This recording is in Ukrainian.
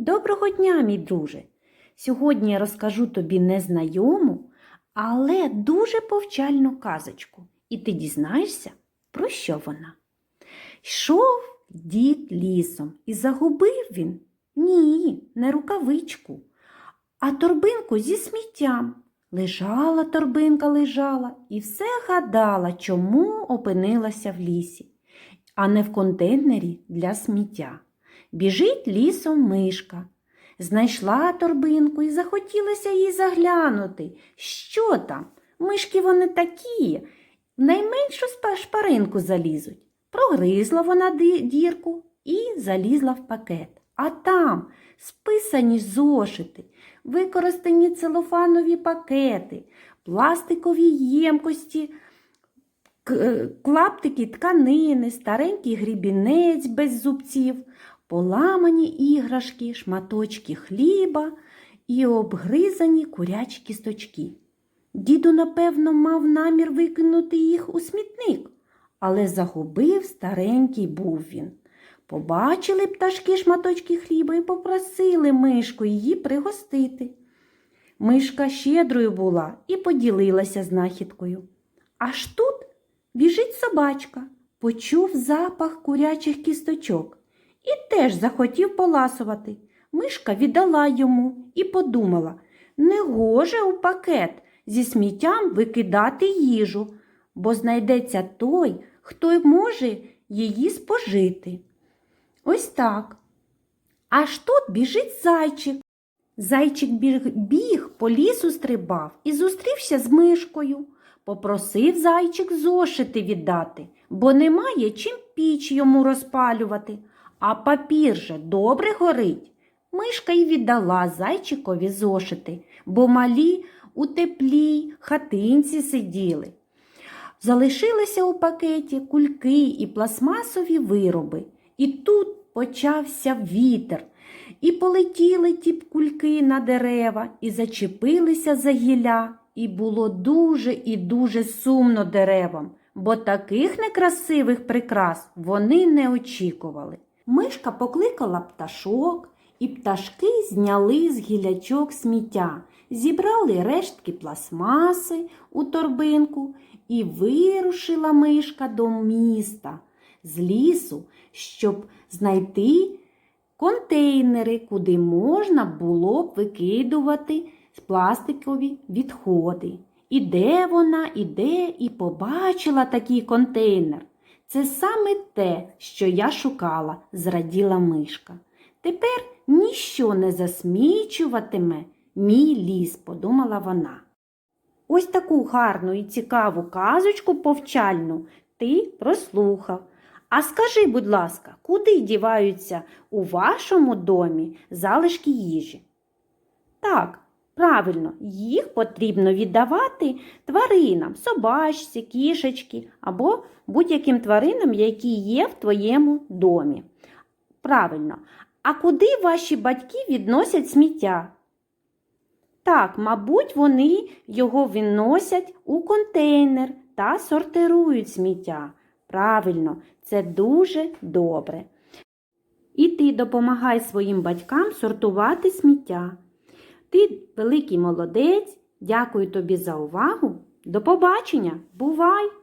Доброго дня, мій друже! Сьогодні я розкажу тобі незнайому, але дуже повчальну казочку, і ти дізнаєшся, про що вона. Йшов дід лісом, і загубив він ні, не рукавичку, а торбинку зі сміттям. Лежала торбинка, лежала і все гадала, чому опинилася в лісі, а не в контейнері для сміття. Біжить лісом мишка. Знайшла торбинку і захотілося їй заглянути. Що там? Мишки вони такі, в найменшу шпаринку залізуть. Прогризла вона дірку і залізла в пакет. А там списані зошити, використані целофанові пакети, пластикові ємкості, клаптики тканини, старенький грібінець без зубців, поламані іграшки, шматочки хліба і обгризані курячі кісточки. Діду, напевно, мав намір викинути їх у смітник, але загубив старенький був він. Побачили пташки шматочки хліба і попросили мишку її пригостити. Мишка щедрою була і поділилася знахідкою. Аж тут біжить собачка, почув запах курячих кісточок і теж захотів поласувати. Мишка віддала йому і подумала не гоже у пакет зі сміттям викидати їжу, бо знайдеться той, хто може її спожити. Ось так. Аж тут біжить зайчик. Зайчик біг, біг по лісу стрибав і зустрівся з мишкою. Попросив зайчик зошити віддати, бо немає чим піч йому розпалювати, а папір же добре горить. Мишка й віддала зайчикові зошити, бо малі у теплій хатинці сиділи. Залишилися у пакеті кульки і пластмасові вироби. І тут почався вітер. І полетіли ті кульки на дерева, і зачепилися за гілля, і було дуже і дуже сумно деревам, бо таких некрасивих прикрас вони не очікували. Мишка покликала пташок, і пташки зняли з гілячок сміття, зібрали рештки пластмаси у торбинку і вирушила мишка до міста з лісу, щоб знайти контейнери, куди можна було б викидувати пластикові відходи. Іде вона, іде і побачила такий контейнер. Це саме те, що я шукала, зраділа мишка. Тепер ніщо не засмічуватиме мій ліс, подумала вона. Ось таку гарну і цікаву казочку повчальну ти прослухав. А скажи, будь ласка, куди діваються у вашому домі залишки їжі? Так, правильно, їх потрібно віддавати тваринам, собачці, кішечки або будь-яким тваринам, які є в твоєму домі. Правильно. А куди ваші батьки відносять сміття? Так, мабуть, вони його відносять у контейнер та сортирують сміття. Правильно, це дуже добре. І ти допомагай своїм батькам сортувати сміття. Ти великий молодець. Дякую тобі за увагу. До побачення. Бувай!